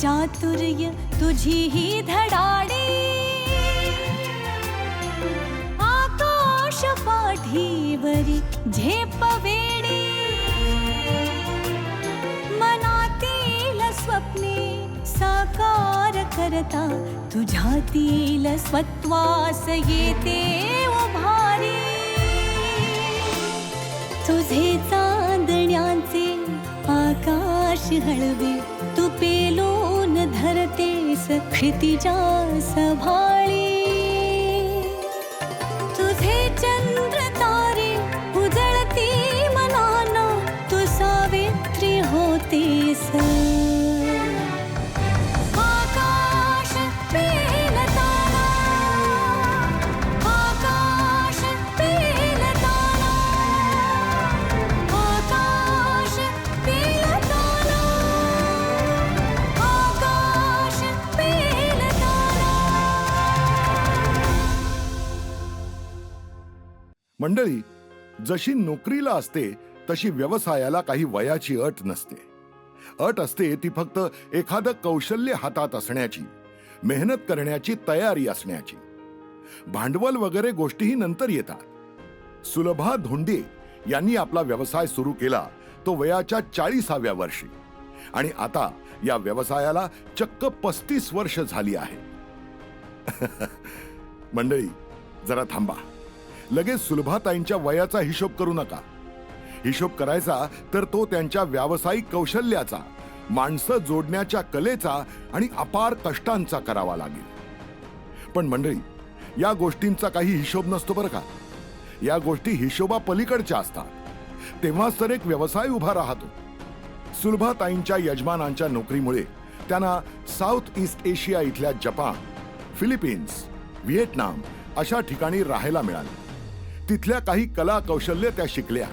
चातुर्य तुझी ही धडाडी. आकाश पाठीवरी झेप वेडी. मनातील स्वप्ने साकार करता तुझ्यातील स्वत्वास येते उभारी. तुझे चांदण्याचे आकाश हळवे तू पेलून धरते सक्षितिजा सभाळी। जशी नोकरीला असते तशी व्यवसायाला काही वयाची अट नसते. अट असते ती फक्त एखादं कौशल्य हातात असण्याची मेहनत करण्याची तयारी असण्याची. भांडवल वगैरे गोष्टीही नंतर येतात. सुलभा धोंडे यांनी आपला व्यवसाय सुरू केला तो वयाच्या चाळीसाव्या वर्षी. आणि आता या व्यवसायाला चक्क पस्तीस वर्ष झाली आहे. मंडळी जरा थांबा. लगेच सुलभाताईंच्या वयाचा हिशोब करू नका. हिशोब करायचा तर तो त्यांच्या व्यावसायिक कौशल्याचा माणसं जोडण्याच्या कलेचा आणि अपार कष्टांचा करावा लागेल. पण मंडळी या गोष्टींचा काही हिशोब नसतो बरं का? या गोष्टी हिशोबा पलीकडच्या असतात. तेव्हाच तर एक व्यवसाय उभा राहतो. सुलभाताईंच्या यजमानांच्या नोकरीमुळे त्यांना साऊथ ईस्ट एशिया इथल्या जपान फिलिपिन्स व्हिएटनाम अशा ठिकाणी राहायला मिळाले. तिथल्या काही कला कौशल्य त्या शिकल्या.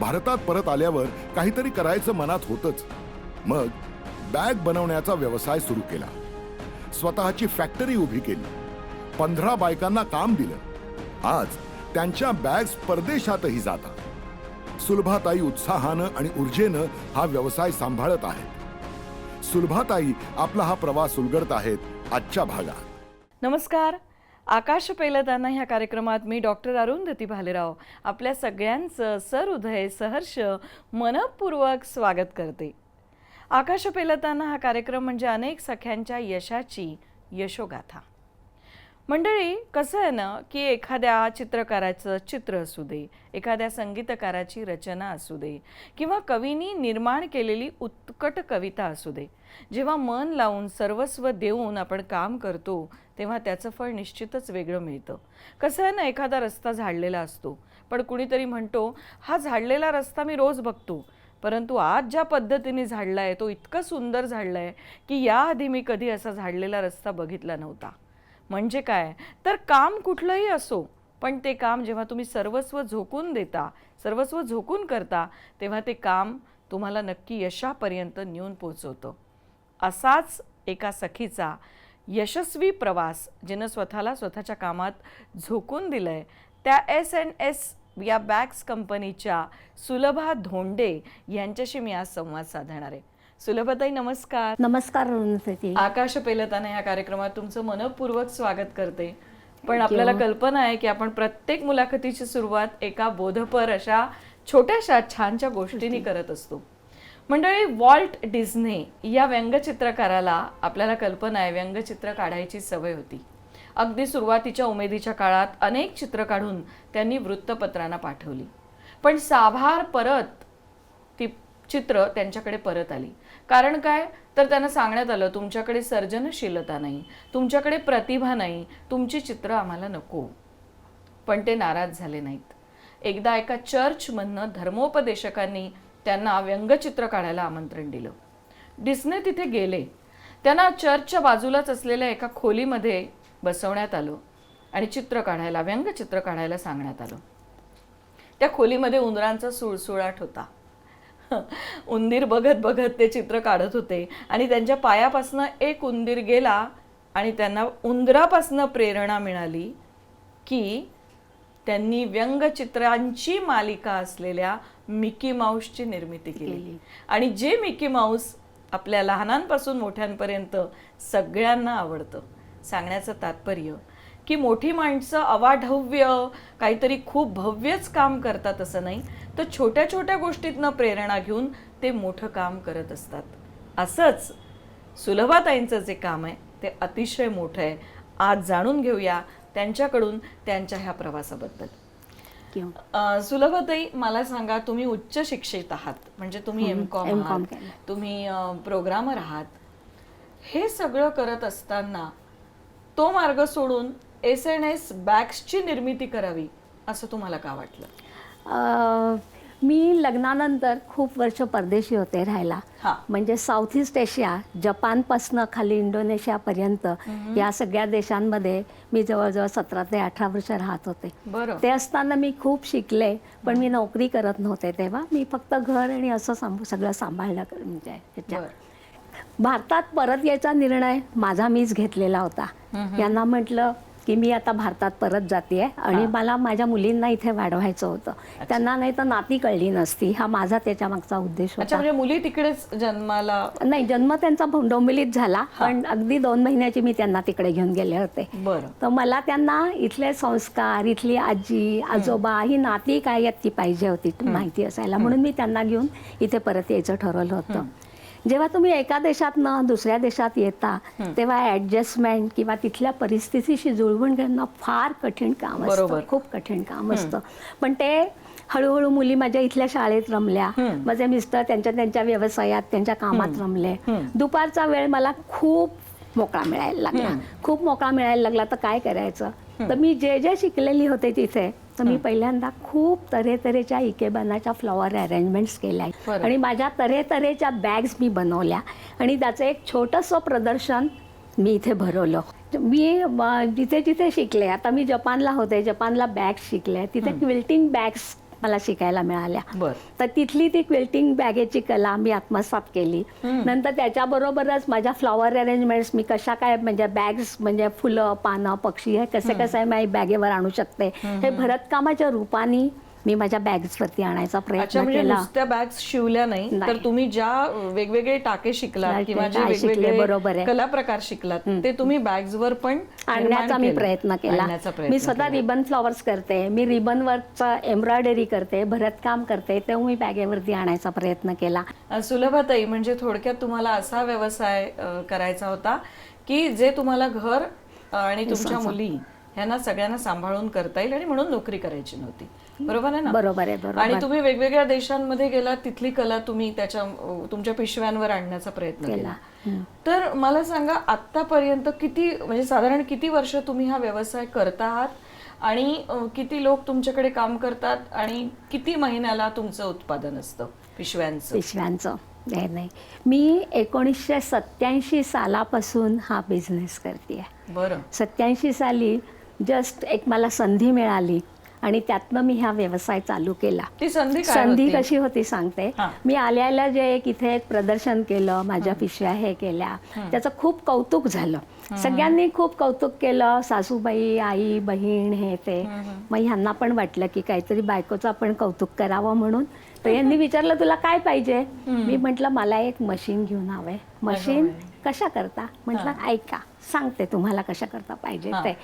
भारतात परत आल्यावर काहीतरी करायचं मनात होतच. मग बॅग बनवण्याचा व्यवसाय सुरू केला. स्वतःची फॅक्टरी उभी केली. पंधरा बायकांना काम दिलं. आज त्यांच्या बॅग्स परदेशातही जातात. सुलभाताई उत्साहानं आणि ऊर्जेनं हा व्यवसाय सांभाळत आहेत. सुलभाताई आपला हा प्रवास उलगडत आहेत आजच्या भागात. नमस्कार. आकाश पेलताना ह्या कार्यक्रमात मी डॉक्टर अरुंधती भालेराव आपल्या सगळ्यांचं सहृदय सहर्ष मनपूर्वक स्वागत करते. आकाश पेलताना हा कार्यक्रम म्हणजे अनेक सख्यांच्या यशाची यशोगाथा. मंडळी कसं आहे ना की एखाद्या चित्रकाराचं चित्र असू दे एखाद्या संगीतकाराची रचना असू दे किंवा कवीनी निर्माण केलेली उत्कट कविता असू दे जेव्हा मन लावून सर्वस्व देऊन आपण काम करतो तेव्हा त्याचं फळ निश्चितच वेगळं मिळतं. कसं आहे ना एखादा रस्ता झाडलेला असतो पण कुणीतरी म्हणतो हा झाडलेला रस्ता मी रोज बघतो परंतु आज ज्या पद्धतीने झाडला आहे तो इतका सुंदर झाडला आहे की याआधी मी कधी असा झाडलेला रस्ता बघितला नव्हता. म्हणजे काय? तर काम कुठलंही असो पण ते काम जेव्हा तुम्ही सर्वस्व झोकून देता सर्वस्व झोकून करता तेव्हा ते काम तुम्हाला नक्की यशापर्यंत नेऊन पोचवतं. असाच एका सखीचा यशस्वी प्रवास जिनं स्वतःला स्वतःच्या कामात झोकून दिलंय त्या एस एन एस या बॅग्स कंपनीच्या सुलभा धोंडे यांच्याशी मी आज संवाद साधणार आहे. सुलभाताई नमस्कार. नमस्कार अरुंधती आकाश पेलताना या कार्यक्रमात तुमचं मनपूर्वक स्वागत करते. पण आपल्याला कल्पना आहे की आपण प्रत्येक मुलाखतीची सुरुवात एका बोधपर अशा छोट्याशा छानच्या गोष्टींनी करत असतो. मंडळी वॉल्ट डिझने या व्यंगचित्रकाराला आपल्याला कल्पना आहे व्यंगचित्र काढायची सवय होती. अगदी सुरुवातीच्या उमेदीच्या काळात अनेक चित्र काढून त्यांनी वृत्तपत्रांना पाठवली. पण साभार परत ती चित्र त्यांच्याकडे परत आली. कारण काय? तर त्यांना सांगण्यात आलं तुमच्याकडे सर्जनशीलता नाही तुमच्याकडे प्रतिभा नाही तुमची चित्र आम्हाला नको. पण ते नाराज झाले नाहीत. एकदा एका चर्चमधनं धर्मोपदेशकांनी त्यांना व्यंगचित्र काढायला आमंत्रण दिलं. डिस्ने तिथे गेले. त्यांना चर्चच्या बाजूलाच असलेल्या एका खोलीमध्ये बसवण्यात आलं आणि चित्र काढायला व्यंगचित्र काढायला सांगण्यात आलं. त्या खोलीमध्ये उंदरांचा सुळसुळाट होता. उंदीर बघत बघत ते चित्र काढत होते. आणि त्यांच्या पायापासनं एक उंदीर गेला आणि त्यांना उंदरापासनं प्रेरणा मिळाली की त्यांनी व्यंगचित्रांची मालिका असलेल्या मिकी माऊसची निर्मिती केली. आणि जे मिकी माऊस आपल्या लहानांपासून मोठ्यांपर्यंत सगळ्यांना आवडतं. सांगण्याचं तात्पर्य की मोठी माणसं अवाढव्य काहीतरी खूप भव्यच काम करतात असं नाही. तर छोट्या छोट्या गोष्टीतनं प्रेरणा घेऊन ते मोठं काम करत असतात. असंच सुलभाताईंचं जे काम आहे ते अतिशय मोठं आहे. आज जाणून घेऊया त्यांच्याकडून त्यांच्या ह्या प्रवासाबद्दल. सुलभाताई मला सांगा तुम्ही उच्च शिक्षित आहात म्हणजे तुम्ही एम कॉम आहात. तुम्ही प्रोग्रामर आहात. हे सगळं करत असताना तो मार्ग सोडून एस एन एस बॅग्सची निर्मिती करावी असं तुम्हाला का वाटलं? मी लग्नानंतर खूप वर्ष परदेशी होते राहायला. म्हणजे साऊथ ईस्ट एशिया जपानपासनं खाली इंडोनेशियापर्यंत या सगळ्या देशांमध्ये मी जवळजवळ सतरा ते अठरा वर्ष राहत होते. ते असताना मी खूप शिकले पण मी नोकरी करत नव्हते तेव्हा. मी फक्त घर आणि असं सांभ सगळं सांभाळलं म्हणजे. भारतात परत यायचा निर्णय माझा मीच घेतलेला होता. यांना म्हटलं की मी आता भारतात परत जाते आणि मला माझ्या मुलींना इथे वाढवायचं होतं. त्यांना नाही तर नाती कळली नसती. हा माझा त्याच्या मागचा उद्देश अच्छा होता. म्हणजे मुली तिकडेच जन्माला नाही जन्म त्यांचा डोंबिवलीत झाला पण अगदी दोन महिन्याची मी त्यांना तिकडे घेऊन गेले होते. बरं. तर मला त्यांना इथले संस्कार इथली आजी आजोबा ही नाती काय आहेत ती पाहिजे होती माहिती असायला. म्हणून मी त्यांना घेऊन इथे परत यायचं ठरवलं होतं. जेव्हा तुम्ही एका देशातनं दुसऱ्या देशात येता तेव्हा ऍडजस्टमेंट किंवा तिथल्या परिस्थितीशी जुळवून घेणं फार कठीण काम. असतं. खूप कठीण काम असतं. पण ते हळूहळू मुली माझ्या इथल्या शाळेत रमल्या. माझे मिस्टर त्यांच्या त्यांच्या व्यवसायात त्यांच्या कामात रमले. दुपारचा वेळ मला खूप मोकळा मिळायला लागला. खूप मोकळा मिळायला लागला. तर काय करायचं? तर मी जे जे शिकलेली होते तिथे तर मी पहिल्यांदा खूप तऱ्हेतऱ्हेच्या इकेबानाच्या फ्लॉवर अरेंजमेंट्स केल्या. आणि माझ्या तऱ्हेतऱ्हेच्या बॅग्स मी बनवल्या. आणि त्याचं एक छोटंसं प्रदर्शन मी इथे भरवलं. मी जिथे जिथे शिकले आता मी जपानला होते जपानला बॅग्स शिकले. तिथे क्विल्टिंग बॅग्स मला शिकायला मिळाल्या. तर तिथली ती क्विल्टिंग बॅगेची कला मी आत्मसात केली. नंतर त्याच्याबरोबरच माझ्या फ्लॉवर अरेंजमेंट्स मी कशा काय म्हणजे बॅग्स म्हणजे फुलं पानं पक्षी हे कसे कसे मी बॅगेवर आणू शकते. हे भरतकामाच्या रूपाने मी माझ्या बॅग्सवरती आणायचा प्रयत्न म्हणजे केला नुसत्या बॅग्स शिवल्या नाही तर. तुम्ही ज्या वेगवेगळे टाके शिकलात किंवा जे शिकले, बरोबर आहे. कला प्रकार शिकलात ते तुम्ही बॅग्स वर पण आणण्याचा मी. प्रयत्न केला मी स्वतः. रिबन फ्लॉवर्स करते मी रिबन वर्कचं एम्ब्रॉयडरी करते भरतकाम करते तेव्हा मी बॅगेवरती आणायचा प्रयत्न केला सुलभाताई म्हणजे थोडक्यात तुम्हाला असा व्यवसाय करायचा होता की जे तुम्हाला घर आणि तुमच्या मुली ह्यांना सगळ्यांना सांभाळून करता येईल आणि म्हणून नोकरी करायची नव्हती. बरोबर आहे ना? बरोबर आहे बरोबर. आणि तुम्ही वेगवेगळ्या देशांमध्ये गेला तिथली कला तुम्ही त्याच्या तुमच्या पिशव्यांवर आणण्याचा प्रयत्न केला. तर मला सांगा आतापर्यंत किती म्हणजे साधारण किती वर्ष तुम्ही हा व्यवसाय करत आहात? आणि किती लोक तुमच्याकडे काम करतात? आणि किती महिन्याला तुमचं उत्पादन असतं पिशव्यांचं? पिशव्यांचं. नाही मी एकोणीसशे सत्याऐंशी सालापासून हा बिझनेस करते बरं. सत्याऐंशी साली जस्ट एक मला संधी मिळाली आणि त्यातनं मी हा व्यवसाय चालू केला. ती संधी संधी? कशी होती सांगते. मी आल्या आल्या जे एक इथे एक प्रदर्शन केलं माझ्या पिशव्या हे केल्या. त्याचं खूप कौतुक झालं. सगळ्यांनी खूप कौतुक केलं. सासूबाई आई बहीण हे ते. मग ह्यांना पण वाटलं की काहीतरी बायकोचं आपण कौतुक करावं म्हणून. तर यांनी विचारलं तुला काय पाहिजे? मी म्हटलं मला एक मशीन घेऊन हवंय. मशीन कशा करता म्हटलं ऐका सांगते तुम्हाला कशा करता पाहिजे ते.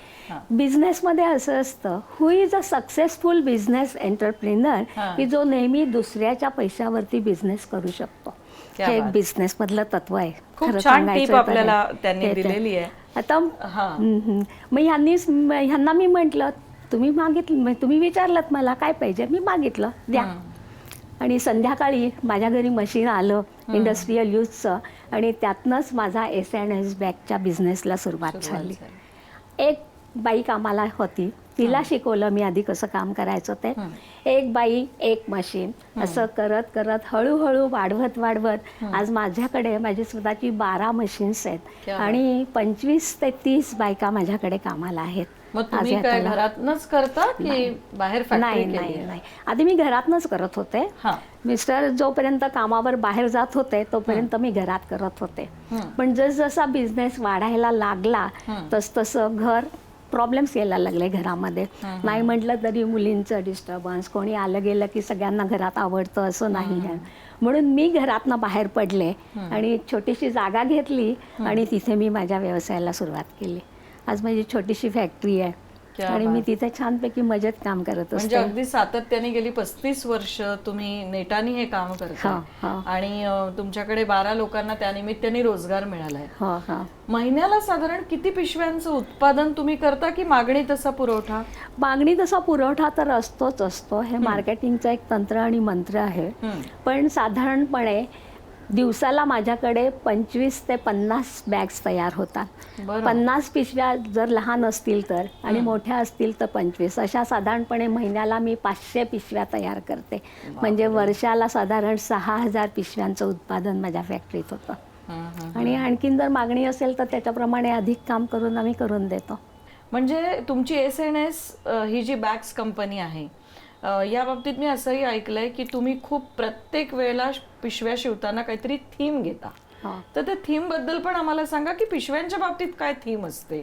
बिझनेसमध्ये असं असतं who is a successful business entrepreneur. की जो नेहमी दुसऱ्याच्या पैशावरती बिझनेस करू शकतो हे एक. बिझनेस मधलं तत्व आहे खरं सांगायचं आता. मग ह्यांनी ह्यांना मी म्हटलं तुम्ही मागितलं तुम्ही विचारलं मला काय पाहिजे मी मागितलं द्या आणि संध्याकाळी माझ्या घरी मशीन आलं इंडस्ट्रीयल यूजचं आणि त्यातनंच माझा एस अँड एस बॅगच्या बिझनेसला सुरुवात झाली. एक बाई कामाला होती. तिला शिकवलं मी आधी कसं काम करायचं ते. एक बाई एक मशीन. असं करत करत हळूहळू वाढवत वाढवत आज माझ्याकडे माझी स्वतःची बारा मशीन्स आहेत. आणि पंचवीस ते तीस बायका माझ्याकडे कामाला आहेत. मग आज तुम्ही काय याच्याला. घरातनच करता की बाहेर फॅक्टरी नाही नाही? नाही. आधी मी घरातनच करत होते. हा. मिस्टर जोपर्यंत कामावर बाहेर जात होते तोपर्यंत मी घरात करत होते. पण जसजसा बिझनेस वाढायला लागला तस तसं घर प्रॉब्लेम्स यायला लागले घरामध्ये. नाही म्हटलं तरी मुलींचं डिस्टर्बन्स कोणी आलं गेलं की सगळ्यांना घरात आवडतं असं नाही आहे. म्हणून मी घरातनं बाहेर पडले आणि छोटीशी जागा घेतली आणि तिथे मी माझ्या व्यवसायाला सुरुवात केली. आज माझी छोटीशी फॅक्टरी आहे. आणि मी. तिथे छानपैकी मजेत काम करत म्हणजे असते. अगदी सातत्याने गेली पस्तीस वर्ष तुम्ही नेटाने हे काम करता. आणि तुमच्याकडे बारा लोकांना त्यानिमित्ताने रोजगार मिळालाय. महिन्याला साधारण किती पिशव्यांचं उत्पादन तुम्ही करता की मागणी तसा पुरवठा? मागणी तसा पुरवठा तर असतोच असतो. हे मार्केटिंगचं एक तंत्र आणि मंत्र आहे. पण साधारणपणे दिवसाला माझ्याकडे पंचवीस ते पन्नास बॅग्स तयार होतात. पन्नास पिशव्या जर लहान असतील तर आणि मोठ्या असतील तर पंचवीस. अशा साधारणपणे महिन्याला मी पाचशे पिशव्या तयार करते. म्हणजे वर्षाला साधारण सहा हजार पिशव्यांचं उत्पादन माझ्या फॅक्टरीत होतं. आणि आणखीन जर मागणी असेल तर त्याच्याप्रमाणे अधिक काम करून आम्ही करून देतो. म्हणजे तुमची एस एन एस ही जी बॅग्स कंपनी आहे या बाबतीत मी असंही ऐकलंय की तुम्ही खूप प्रत्येक वेळेला पिशव्या शिवताना काहीतरी थीम घेता. तर त्या थीमबद्दल पण आम्हाला सांगा की पिशव्यांच्या बाबतीत काय थीम असते?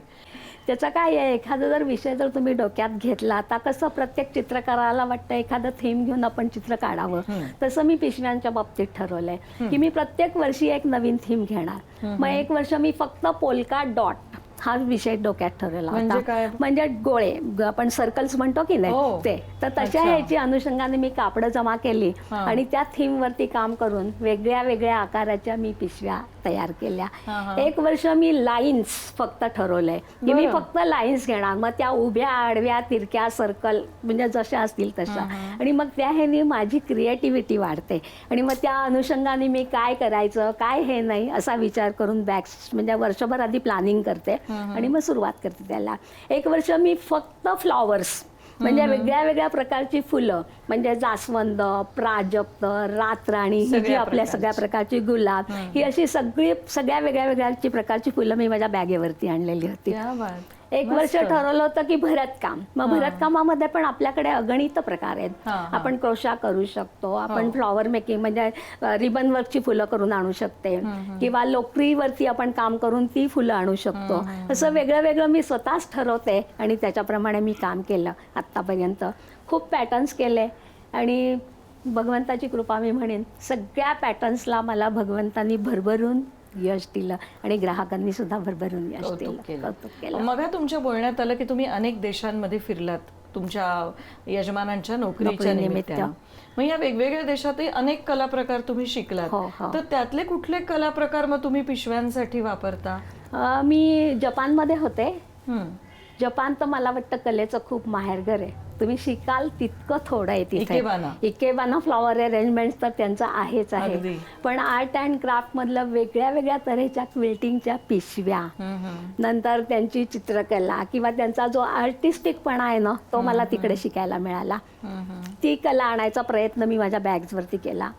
त्याचं काय आहे एखादा जर विषय जर तुम्ही डोक्यात घेतला आता कसं प्रत्येक चित्रकाराला वाटतं एखादं थीम घेऊन आपण चित्र काढावं? तसं मी पिशव्यांच्या बाबतीत ठरवलंय की मी प्रत्येक वर्षी एक नवीन थीम घेणार. मग एक वर्ष मी फक्त पोलका डॉट हा विषय डोक्यात ठरवला म्हणजे होता काय? म्हणजे गोळे ग- आपण सर्कल्स म्हणतो की हो. नाही ते तर तशा अच्छा. ह्याची अनुषंगाने मी कापडं जमा केली हा. आणि त्या थीम वरती काम करून वेगळ्या वेगळ्या आकाराच्या मी पिशव्या तयार केल्या. एक वर्ष मी लाईन्स फक्त ठरवलंय. की मी. फक्त लाईन्स घेणार. मग त्या उभ्या आडव्या तिरक्या सर्कल म्हणजे जशा असतील तशा. आणि मग त्या ह्यानी माझी क्रिएटिव्हिटी वाढते. आणि मग त्या अनुषंगाने मी काय करायचं काय हे नाही असा विचार करून बॅग्स म्हणजे वर्षभर आधी प्लॅनिंग करते. आणि मग सुरुवात करते त्याला. एक वर्ष मी फक्त फ्लॉवर्स म्हणजे वेगळ्या वेगळ्या प्रकारची फुलं म्हणजे जास्वंद प्राजक्त रातराणी ही जी आपल्या. सगळ्या प्रकारची गुलाब ही अशी सगळी सगळ्या वेगळ्या वेगळ्याची प्रकारची फुलं मी माझ्या बॅगेवरती आणलेली होती. एक वर्ष. ठरवलं होतं की भरतकाम. मग भरतकामामध्ये पण आपल्याकडे अगणित प्रकार आहेत. आपण क्रोशा करू शकतो. आपण हो. फ्लॉवर मेकिंग म्हणजे रिबन वर्कची फुलं करून आणू शकते. किंवा लोकरीवरती आपण काम करून ती फुलं आणू शकतो. असं वेगळं वेगळं मी स्वतःच ठरवते आणि त्याच्याप्रमाणे मी काम केलं आत्तापर्यंत. खूप पॅटर्न्स केले आणि भगवंताची कृपा मी म्हणेन सगळ्या पॅटर्न्सला मला भगवंतानी भरभरून यश दिलं आणि ग्राहकांनी सुद्धा भरभरून यश दिलं. केलं. कौतुक केलं. मग तुमच्या बोलण्यात आलं की तुम्ही अनेक देशांमध्ये फिरलात तुमच्या यजमानांच्या नोकरीच्या. निमित्तानं. मग या वेगवेगळ्या देशातही अनेक कला प्रकार तुम्ही शिकलात. हो, हो. तर त्यातले कुठले कला प्रकार मग तुम्ही पिशव्यांसाठी वापरता? अं, मी जपानमध्ये होते. जपान तर मला वाटतं कलेचं खूप माहेरघर आहे. तुम्ही शिकाल तितकं थोडं आहे तिथे. इकेबाना. फ्लॉवर अरेंजमेंट तर त्यांचं आहेच आहे. पण आर्ट अँड क्राफ्ट मधलं वेगळ्या वेगळ्या तऱ्हेच्या क्विल्टिंगच्या पिशव्या. नंतर त्यांची चित्रकला किंवा त्यांचा जो आर्टिस्टिकपणा आहे ना तो मला तिकडे शिकायला मिळाला. ती कला आणायचा प्रयत्न मी माझ्या बॅग्सवरती केला.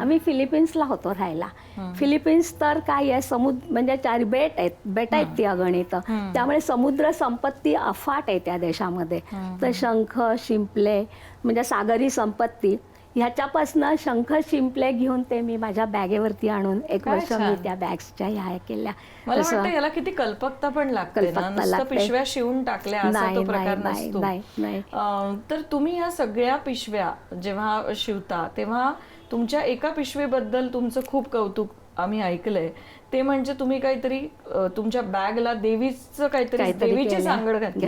आम्ही फिलिपिन्सला होतो राहायला. फिलिपिन्स तर काय आहे समुद्र म्हणजे चार बेट आहेत. बेट आहेत ती अगणित. त्यामुळे समुद्र संपत्ती अफाट आहे त्या देशामध्ये. तर शंख शिंपले म्हणजे सागरी संपत्ती ह्याच्यापासनं शंख शिंपले घेऊन ते मी माझ्या बॅगेवरती आणून एक वर्ष. मी त्या बॅग्सच्या ह्या केल्या. मला वाटतं याला किती कल्पकता पण लागते. पिशव्या शिवून टाकल्या असा नाही, तो नाही, तर तुम्ही या सगळ्या पिशव्या जेव्हा शिवता तेव्हा तुमच्या एका पिशवीबद्दल तुमचं खूप कौतुक आम्ही ऐकलंय. ते म्हणजे तुम्ही काहीतरी तुमच्या बॅगला देवीचं काहीतरी देवीची. सांगड घातली.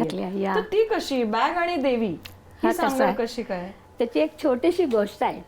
तर ती कशी बॅग आणि देवी हा सांगड? कशी काय त्याची एक छोटीशी गोष्ट आहे.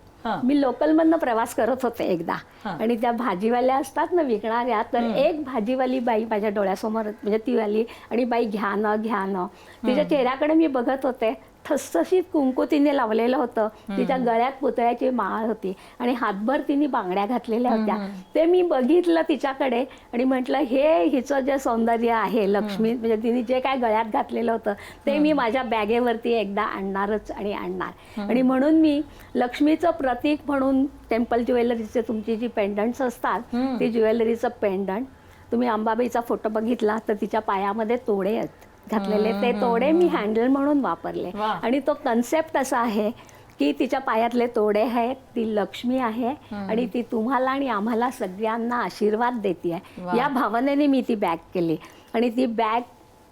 मी लोकलमधनं प्रवास करत होते एकदा. आणि त्या भाजीवाल्या असतात ना विकणाऱ्या तर एक भाजीवाली बाई माझ्या डोळ्यासमोर म्हणजे ती आली आणि बाई घ्या न घ्या न तिच्या चेहऱ्याकडे मी बघत होते ठसठशीत कुंकू तिने लावलेलं होतं. तिच्या गळ्यात पुतळ्याची माळ होती आणि हातभर तिने बांगड्या घातलेल्या होत्या. ते मी बघितलं तिच्याकडे आणि म्हटलं हे हिचं जे सौंदर्य आहे लक्ष्मी म्हणजे तिने जे काय गळ्यात घातलेलं होतं ते मी माझ्या बॅगेवरती एकदा आणणारच आणि आणणार. आणि म्हणून मी लक्ष्मीचं प्रतीक म्हणून टेम्पल ज्वेलरीचे तुमची जी पेंडंट्स असतात ती ज्वेलरीचं पेंडंट तुम्ही अंबाबाईचा फोटो बघितला तर तिच्या पायामध्ये तोडे आहेत. घातलेले ते तोडे मी हँडल म्हणून वापरले. आणि तो कन्सेप्ट असा आहे की तिच्या पायातले तोडे आहेत ती लक्ष्मी आहे आणि ती तुम्हाला आणि आम्हाला सगळ्यांना आशीर्वाद देते. या भावनेने मी ती बॅग केली. आणि ती बॅग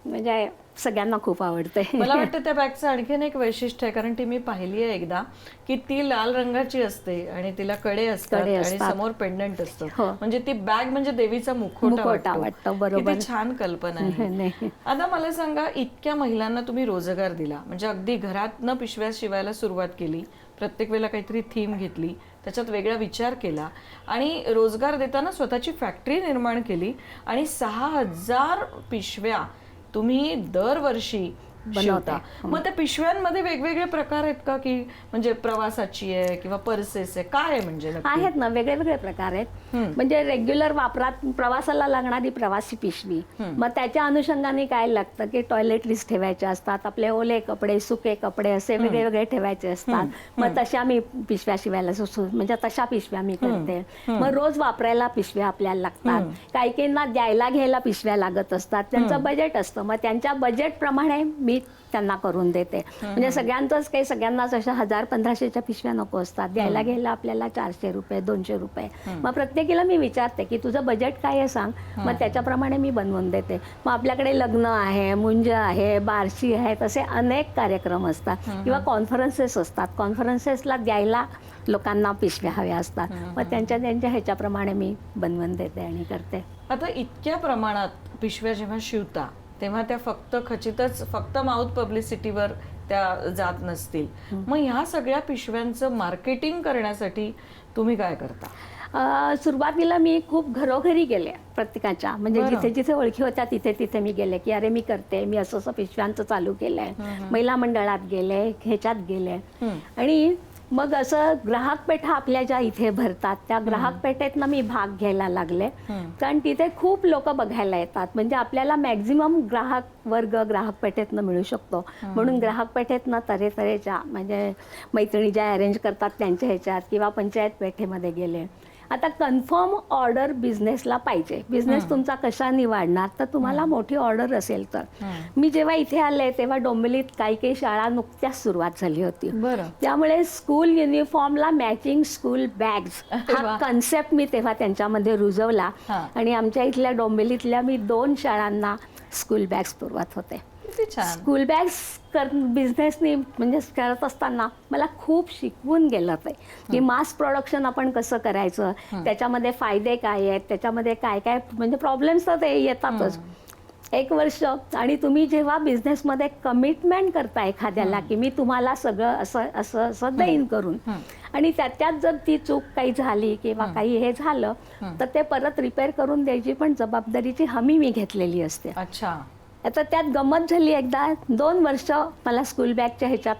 म्हणजे सगळ्यांना खूप आवडते मला वाटतं त्या बॅगचं आणखीन एक वैशिष्ट्य आहे कारण ती मी पाहिली आहे एकदा की ती लाल रंगाची असते आणि तिला कडे असतात कडे आणि असतात. समोर पेंडंट असतं हो. म्हणजे ती बॅग म्हणजे देवीचा मुखवटा मुखवटा वाटतो. वाटतो, बरोबर. किती छान कल्पना आहे नाही. आता मला सांगा इतक्या महिलांना तुम्ही रोजगार दिला म्हणजे अगदी घरातनं पिशव्या शिवायला सुरुवात केली प्रत्येक वेळेला काहीतरी थीम घेतली त्याच्यात वेगळा विचार केला आणि रोजगार देताना स्वतःची फॅक्टरी निर्माण केली आणि सहा हजार पिशव्या तुम्ही दरवर्षी शिवता मग त्या पिशव्यांमध्ये वेगवेगळे प्रकार आहेत का की म्हणजे प्रवासाची आहे किंवा पर्सेस आहे? काय आहे म्हणजे नक्की? आहेत ना वेगळे वेगळे प्रकार आहेत. म्हणजे रेग्युलर वापरात प्रवासाला लागणारी प्रवासी पिशवी. मग त्याच्या अनुषंगाने काय लागतं की टॉयलेटरीज ठेवायचे असतात आपले ओले कपडे सुके कपडे असे वेगळे वेगळे ठेवायचे असतात. मग तशा मी पिशव्या शिवायला सुचू म्हणजे तशा पिशव्या मी करते. मग रोज वापरायला पिशव्या आपल्याला लागतात. काही काहींना द्यायला घ्यायला पिशव्या लागत असतात. त्यांचं बजेट असतं. मग त्यांच्या बजेट प्रमाणे मी त्यांना करून देते. म्हणजे सगळ्यांचंच काही सगळ्यांनाच अशा हजार पंधराशेच्या पिशव्या नको असतात. द्यायला घ्यायला आपल्याला चारशे रुपये दोनशे रुपये. मग प्रत्येकीला मी विचारते की तुझं बजेट काय आहे सांग? मग त्याच्याप्रमाणे मी बनवून देते. मग आपल्याकडे लग्न आहे मुंज आहे बारशी आहे तसे अनेक कार्यक्रम असतात किंवा कॉन्फरन्सेस असतात. कॉन्फरन्सेसला द्यायला लोकांना पिशव्या हव्या असतात. मग त्यांच्या त्यांच्या ह्याच्याप्रमाणे मी बनवून देते आणि करते. आता इतक्या प्रमाणात पिशव्या जेव्हा शिवता तेव्हा त्या फक्त खचितच फक्त माउथ पब्लिसिटीवर त्या जात नसतील. मग ह्या सगळ्या पिशव्यांचं मार्केटिंग करण्यासाठी तुम्ही काय करता? सुरुवातीला मी खूप घरोघरी गेले प्रत्येकाच्या. म्हणजे. जिथे जिथे ओळखी होत्या तिथे तिथे मी गेले की अरे मी करते. मी असं असं पिशव्यांचं चालू केलंय. महिला मंडळात गेले ह्याच्यात गेले. आणि मग असं ग्राहक पेठा आपल्या ज्या इथे भरतात त्या ग्राहक पेठेतनं मी भाग घ्यायला लागले. कारण तिथे खूप लोक बघायला येतात. म्हणजे आपल्याला मॅक्झिमम ग्राहक वर्ग ग्राहक पेठेतनं मिळू शकतो. म्हणून ग्राहक पेठेतनं तऱ्हेतऱ्हेच्या म्हणजे मैत्रिणी ज्या अरेंज करतात त्यांच्या ह्याच्यात किंवा पंचायत पेठेमध्ये गेले. आता कन्फर्म ऑर्डर बिझनेसला पाहिजे. बिझनेस तुमचा कशा निवडणार? तर तुम्हाला मोठी ऑर्डर असेल तर. मी जेव्हा इथे आले तेव्हा डोंबिवलीत काही काही शाळा नुकत्याच सुरुवात झाली होती. त्यामुळे स्कूल युनिफॉर्मला मॅचिंग स्कूल बॅग्स. हा कन्सेप्ट मी तेव्हा त्यांच्यामध्ये रुजवला. आणि आमच्या इथल्या डोंबिवलीतल्या मी दोन शाळांना स्कूल बॅग्स पुरवत होते. किती छान. स्कूल बॅग्स कर बिझनेसनी म्हणजे करत असताना मला खूप शिकवून गेलं ते. की मास प्रोडक्शन आपण कसं करायचं त्याच्यामध्ये फायदे काय आहेत त्याच्यामध्ये काय काय म्हणजे प्रॉब्लेम्स तर ते येतातच. एक वर्ष आणि तुम्ही जेव्हा बिझनेसमध्ये कमिटमेंट करता एखाद्याला की मी तुम्हाला सगळं असं असं असं देईन करून आणि त्याच्यात जर ती चूक काही झाली किंवा काही हे झालं तर ते परत रिपेअर करून द्यायची पण जबाबदारीची हमी मी घेतलेली असते. अच्छा. आता त्यात गंमत झाली एकदा दोन वर्ष मला स्कूल बॅगच्या ह्याच्यात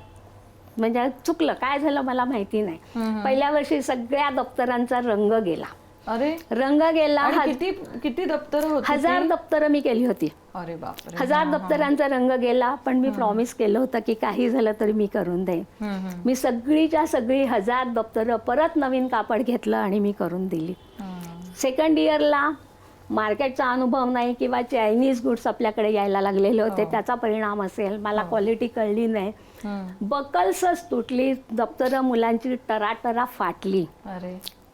म्हणजे चुकलं काय झालं मला माहिती नाही. पहिल्या वर्षी सगळ्या दप्तरांचा रंग गेला. अरे. रंग गेला आणि किती किती दप्तर होती हजार? दप्तरं मी केली होती. अरे बापरे. हजार दप्तरांचा रंग गेला पण मी प्रॉमिस केलं होतं की काही झालं तरी मी करून देईन. मी सगळीच्या सगळी हजार दप्तरं परत नवीन कापड घेतलं आणि मी करून दिली. सेकंड इयरला मार्केटचा अनुभव नाही किंवा चायनीज गुड्स आपल्याकडे यायला लागलेले होते त्याचा परिणाम असेल मला क्वालिटी कळली नाही. बकल्सच तुटली दप्तरं मुलांची टराटरा फाटली.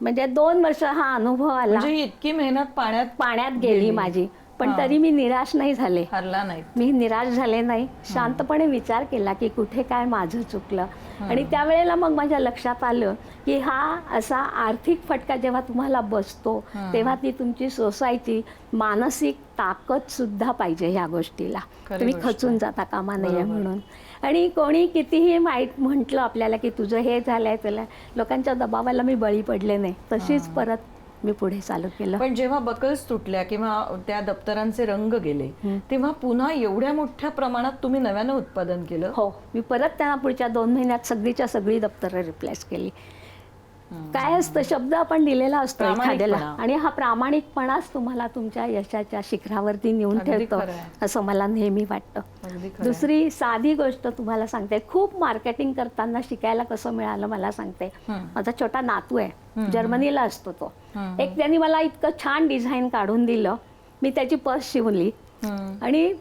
म्हणजे दोन वर्ष हा अनुभव आला. म्हणजे ही इतकी मेहनत पाण्यात पाण्यात गेली. माझी. पण तरी मी निराश नाही झाले. हरला नाही. मी निराश झाले नाही. शांतपणे विचार केला की कुठे काय माझं चुकलं. आणि त्यावेळेला मग माझ्या लक्षात आलं की हा असा आर्थिक फटका जेव्हा तुम्हाला बसतो तेव्हा ती तुमची सोसायटी मानसिक ताकद सुद्धा पाहिजे ह्या गोष्टीला. तुम्ही खचून जाता कामा नये म्हणून. आणि कोणी कितीही वाईट म्हटलं आपल्याला की तुझं हे झालंय त्याला लोकांच्या दबावाला मी बळी पडले नाही. तशीच परत मी पुढे चालू केलं. पण जेव्हा बकल्स तुटल्या किंवा त्या दप्तरांचे रंग गेले तेव्हा पुन्हा एवढ्या मोठ्या प्रमाणात तुम्ही नव्यानं उत्पादन केलं? हो. मी परत त्यांना पुढच्या दोन महिन्यात सगळीच्या सगळी दप्तरं रिप्लेस केली. काय असतं शब्द आपण दिलेला असतो एखाद्याला. आणि हा प्रामाणिकपणाच तुम्हाला तुमच्या यशाच्या शिखरावरती नेऊन ठेवतो. असं मला नेहमी वाटतं. दुसरी साधी गोष्ट तुम्हाला सांगते. खूप मार्केटिंग करताना शिकायला कसं मिळालं मला सांगते. माझा छोटा नातू आहे. जर्मनीला असतो तो. एक त्यांनी मला इतकं छान डिझाईन काढून दिलं. मी त्याची पर्स शिवली. आणि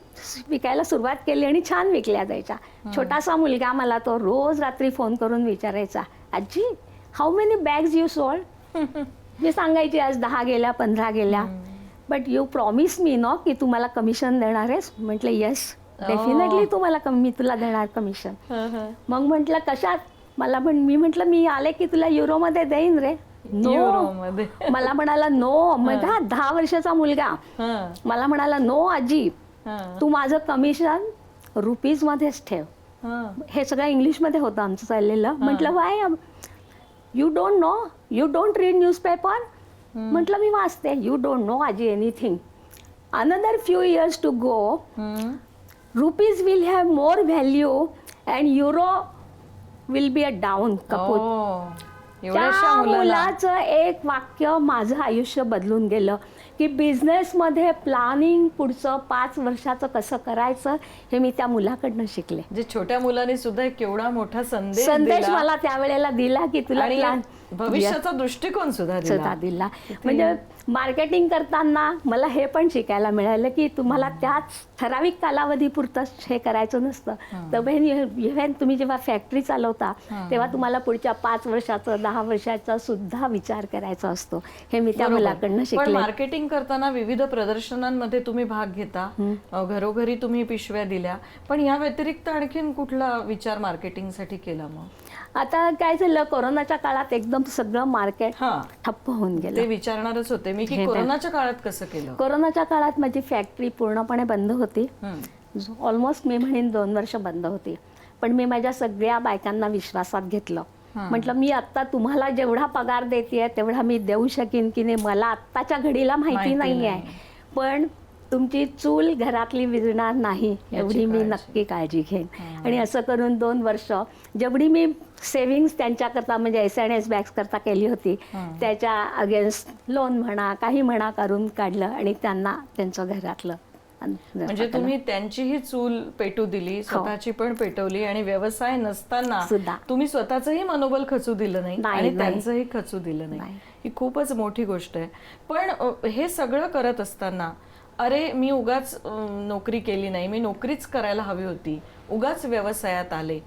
विकायला सुरुवात केली आणि छान विकल्या जायच्या छोटासा मुलगा मला तो रोज रात्री फोन करून विचारायचा आजी how many bags you sold मी सांगायची आज दहा गेल्या पंधरा गेल्या. But you promise me no की तू मला कमिशन देणार आहेस? म्हटलं येस डेफिनेटली तू मला कमी मी तुला देणार कमिशन मग म्हटलं कशात मला म्हण मी म्हटलं मी आले की तुला युरोमध्ये देईन रे. नो. मला म्हणाला नो हा. दहा वर्षाचा मुलगा. मला म्हणाला नो आजी. तू माझं कमिशन रुपीज मध्येच ठेव. हं. सगळं इंग्लिशमध्ये होतं आमचं चाललेलं. म्हटलं why you don't know you don't read newspaper म्हटलं मी वाचते. यू डोंट नो आजी anything another few years to go. Rupees will have more value and euro will be a down Kapoor एवढ्याशा त्या मुलाला. मुलाचं एक वाक्य माझं आयुष्य बदलून गेलं की बिझनेसमध्ये प्लॅनिंग पुढचं पाच वर्षाचं कसं करायचं हे मी त्या मुलाकडनं शिकले. जे छोट्या मुलांनी सुद्धा एक केवढा मोठा संदेश संदेश दिला. मला त्यावेळेला दिला की तुला आणि plan- भविष्याचा दृष्टिकोन सुद्धा दिला म्हणजे मार्केटिंग करताना मला हे पण शिकायला मिळालं की तुम्हाला त्याच ठराविक कालावधीपुरतं हे करायचं नसतं. तर इव्हन तुम्ही जेव्हा फॅक्टरी चालवता तेव्हा तुम्हाला पुढच्या पाच वर्षाचं दहा वर्षाचा सुद्धा विचार करायचा असतो. हे मी त्या. मुलाकडनं शिकले. मार्केटिंग करताना विविध प्रदर्शनांमध्ये तुम्ही भाग घेता. घरोघरी तुम्ही पिशव्या दिल्या. पण या व्यतिरिक्त आणखीन कुठला विचार मार्केटिंगसाठी केला मग? आता काय झालं कोरोनाच्या काळात एकदम सगळं मार्केट हा. ठप्प होऊन गेलं. विचारणारच होते मी की कोरोनाच्या काळात कसं केलं? कोरोनाच्या काळात माझी फॅक्टरी पूर्णपणे बंद होती. हं. ऑलमोस्ट मी म्हणेन दोन वर्ष बंद होती. पण मी माझ्या सगळ्या बायकांना विश्वासात घेतलं. म्हटलं मी आता तुम्हाला जेवढा पगार देते तेवढा मी देऊ शकेन की नाही मला आत्ताच्या घडीला माहिती माहिती नाही आहे. पण तुमची चूल घरातली विजणार नाही एवढी मी. नक्की काळजी घेईन आणि असं करून दोन वर्ष जेवढी मी सेव्हिंग्स त्यांच्याकरता म्हणजे एस एन एस बॅग्स करता केली होती त्याच्या अगेन्स्ट लोन म्हणा काही म्हणा करून काढलं आणि त्यांना त्यांचं घरातलं म्हणजे तुम्ही त्यांचीही चूल पेटू दिली स्वतःची पण पेटवली आणि व्यवसाय नसताना हो. सुद्धा. तुम्ही स्वतःचंही मनोबल खचू दिलं नाही आणि. त्यांचंही खचू दिलं नाही. ही खूपच मोठी गोष्ट आहे पण हे सगळं करत असताना अरे मी उगाच नोकरी केली नाही. मी नोकरीच करायला हवी होती. उगाच व्यवसायात आले.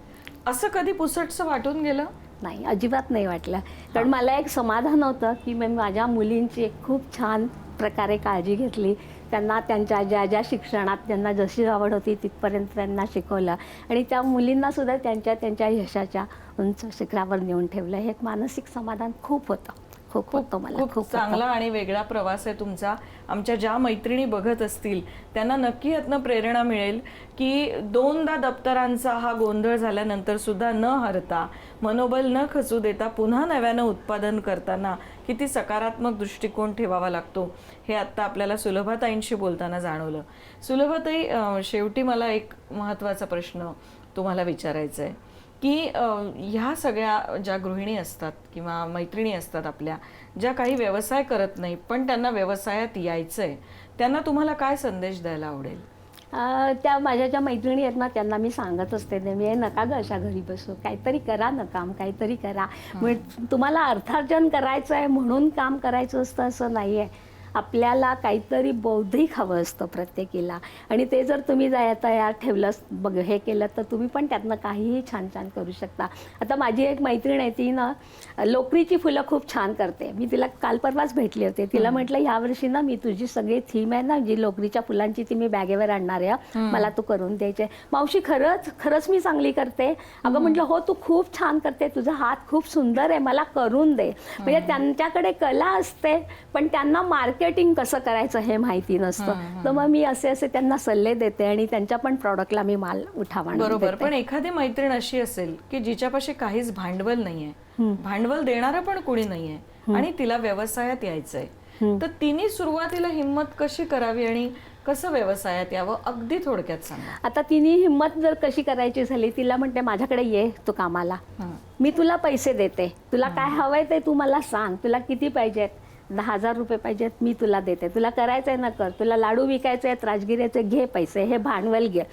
असं कधी पुसटचं वाटून गेलं? नाही अजिबात नाही वाटलं. कारण मला एक समाधान होतं की मी माझ्या मुलींची एक खूप छान प्रकारे काळजी घेतली. त्यांना त्यांच्या ज्या ज्या शिक्षणात त्यांना जशी आवड होती तिथपर्यंत त्यांना शिकवलं. आणि त्या मुलींना सुद्धा त्यांच्या त्यांच्या यशाच्या उंच शिखरावर नेऊन ठेवलं. हे एक मानसिक समाधान खूप होतं. खूप होतं मला खूप. चांगला आणि वेगळा प्रवास आहे तुमचा. आमच्या ज्या मैत्रिणी बघत असतील त्यांना नक्की यातनं प्रेरणा मिळेल की दोनदा दप्तरांचा हा गोंधळ झाल्यानंतर सुद्धा न हरता मनोबल न खचू देता पुन्हा नव्यानं उत्पादन करताना किती सकारात्मक दृष्टिकोन ठेवावा लागतो हे आत्ता आपल्याला सुलभाताईंशी बोलताना जाणवलं. सुलभाताई शेवटी मला एक महत्त्वाचा प्रश्न तुम्हाला विचारायचा आहे. की ह्या सगळ्या ज्या गृहिणी असतात किंवा मैत्रिणी असतात आपल्या ज्या काही व्यवसाय करत नाही पण त्यांना व्यवसायात यायचंय त्यांना तुम्हाला काय संदेश द्यायला आवडेल? त्या माझ्या ज्या मैत्रिणी आहेत ना त्यांना मी सांगत असते नेहमी "हे नका ग अशा घरी बसू काहीतरी करा ना काम काहीतरी करा. म्हणजे तुम्हाला अर्थार्जन करायचं आहे म्हणून काम करायचं असतं असं नाही आहे आपल्याला काहीतरी बौद्धिक हवं असतं प्रत्येकीला. आणि ते जर तुम्ही जाय तयार ठेवलं बघ हे केलं तर तुम्ही पण त्यातनं काहीही छान छान करू शकता. आता माझी एक मैत्रीण आहे ती ना लोकरीची फुलं खूप छान करते. मी तिला काल परवाच भेटली होते. तिला म्हटलं यावर्षी ना मी तुझी सगळी थीम आहे ना जी लोकरीच्या फुलांची ती मी बॅगेवर आणणार आहे. मला तू करून द्यायचे मावशी खरंच खरंच मी चांगली करते. अगं म्हटलं हो तू खूप छान करते. तुझा हात खूप सुंदर आहे. मला करून दे. म्हणजे त्यांच्याकडे कला असते पण त्यांना मार्केटिंग कसं करायचं हे माहिती नसतं. तर मग मी असे असे त्यांना सल्ले देते आणि त्यांच्या पण प्रॉडक्टला मी माल उठावा बरोबर. पण एखादी मैत्रीण अशी असेल की जिच्यापाशी काहीच भांडवल नाहीये. भांडवल देणारं पण कुणी नाहीये आणि तिला व्यवसायात यायचंय. तर तिने सुरुवातीला हिंमत कशी करावी आणि कसं व्यवसायात यावं अगदी थोडक्यात सांगा. आता तिने हिंमत जर कशी करायची झाली तिला म्हणते माझ्याकडे ये तू कामाला. मी तुला पैसे देते. तुला काय हवंय ते तू मला सांग. तुला किती पाहिजेत? दहा हजार रुपये पाहिजेत मी तुला देते. तुला करायचंय ना कर. तुला लाडू विकायचे आहेत राजगिऱ्याचे घे पैसे हे भांडवल घे.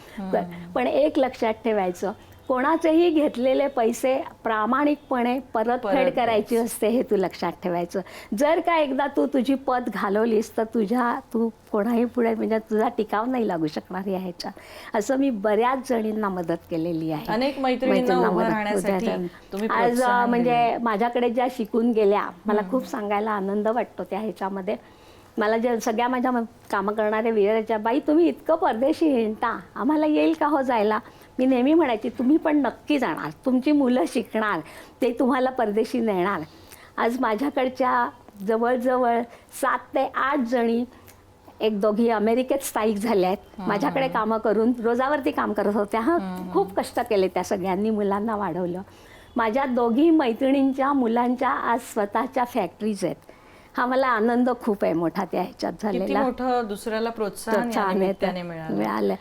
पण एक लक्षात ठेवायचं कोणाचेही घेतलेले पैसे प्रामाणिकपणे परतफेड परत करायची असते हे तू लक्षात ठेवायचं. जर का एकदा तू तुझी पद घालवलीस तर तुझ्या तू कोणाही पुढे म्हणजे तुझा टिकाव नाही लागू शकणार या ह्याच्यात. असं मी बऱ्याच जणींना मदत केलेली आहे. अनेक मैत्रिणींना आज म्हणजे माझ्याकडे ज्या शिकून गेल्या मला खूप सांगायला आनंद वाटतो त्या ह्याच्यामध्ये. मला जे सगळ्या माझ्या कामं करणाऱ्या विचारायच्या बाई तुम्ही इतकं परदेशी हिंडता आम्हाला येईल का हो जायला? मी नेहमी म्हणायची तुम्ही पण नक्की जाणार. तुमची मुलं शिकणार. ते तुम्हाला परदेशी नेणार. आज माझ्याकडच्या जवळजवळ सात ते आठ जणी एक दोघी अमेरिकेत स्थायिक झाल्या आहेत. माझ्याकडे कामं करून रोजावरती काम करत होत्या. हां खूप कष्ट केले त्या सगळ्यांनी मुलांना वाढवलं. माझ्या दोघी मैत्रिणींच्या मुलांच्या आज स्वतःच्या फॅक्टरीज आहेत. हा मला आनंद खूप आहे मोठा त्या ह्याच्यात झालेला. मोठं दुसऱ्याला प्रोत्साहन मिळालं.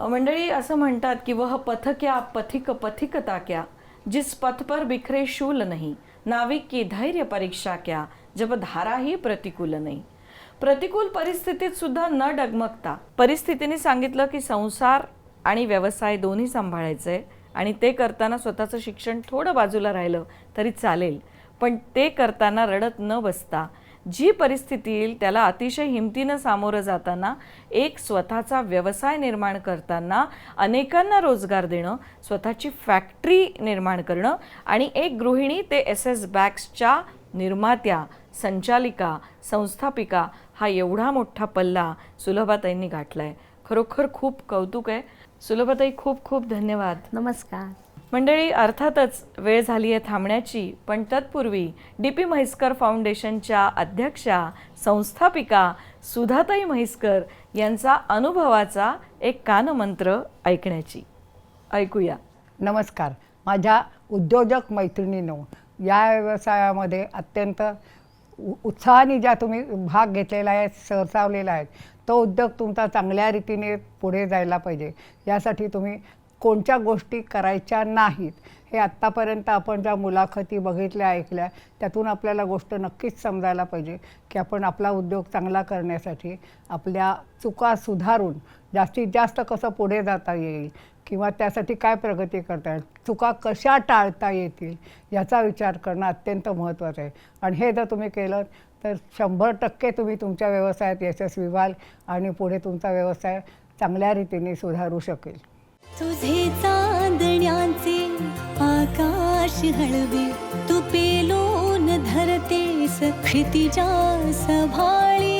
मंडळी असं म्हणतात की वह पथक्या पथिक पथिकता क्या जिस पथ पर बिखरे शूल नाही नाविक की धैर्य परीक्षा क्या जब धारा ही प्रतिकूल नाही। प्रतिकूल परिस्थितीत सुद्धा न डगमगता परिस्थितीने सांगितलं की संसार आणि व्यवसाय दोन्ही सांभाळायचे आणि ते करताना स्वतःचं शिक्षण थोडं बाजूला राहिलं तरी चालेल पण ते करताना रडत न बसता जी परिस्थिती येईल त्याला अतिशय हिमतीनं सामोरं जाताना एक स्वतःचा व्यवसाय निर्माण करताना अनेकांना रोजगार देणं स्वतःची फॅक्टरी निर्माण करणं आणि एक गृहिणी ते एस एस बॅग्सच्या निर्मात्या संचालिका संस्थापिका हा एवढा मोठा पल्ला सुलभाताईंनी गाठला आहे खरोखर खूप कौतुक आहे. सुलभाताई खूप खूप धन्यवाद. नमस्कार. मंडळी अर्थातच वेळ झाली आहे थांबण्याची पण तत्पूर्वी डी पी म्हैसकर फाउंडेशनच्या अध्यक्षा संस्थापिका सुधाताई म्हैसकर यांचा अनुभवाचा एक कानमंत्र ऐकण्याची. ऐकूया. नमस्कार. माझ्या उद्योजक मैत्रिणीनो या व्यवसायामध्ये अत्यंत उ- उत्साहाने ज्या तुम्ही भाग घेतलेला आहे सरसावलेला आहे तो उद्योग तुमचा चांगल्या रीतीने पुढे जायला पाहिजे. यासाठी तुम्ही कोणत्या गोष्टी करायच्या नाहीत. हे आत्तापर्यंत आपण ज्या मुलाखती बघितल्या ऐकल्या त्यातून आपल्याला गोष्ट नक्कीच समजायला पाहिजे की आपण आपला उद्योग चांगला करण्यासाठी आपल्या चुका सुधारून जास्तीत जास्त कसं पुढे जाता येईल किंवा त्यासाठी काय प्रगती करता येईल चुका कशा टाळता येतील याचा विचार करणं अत्यंत महत्त्वाचं आहे. आणि हे जर तुम्ही केलं तर शंभर टक्के तुम्ही तुमच्या व्यवसायात यशस्वी व्हाल आणि पुढे तुमचा व्यवसाय चांगल्या रीतीने सुधारू शकेल. तुझे चांदण्याचे आकाश हळवे तू न धरते क्षितिजा सभाळी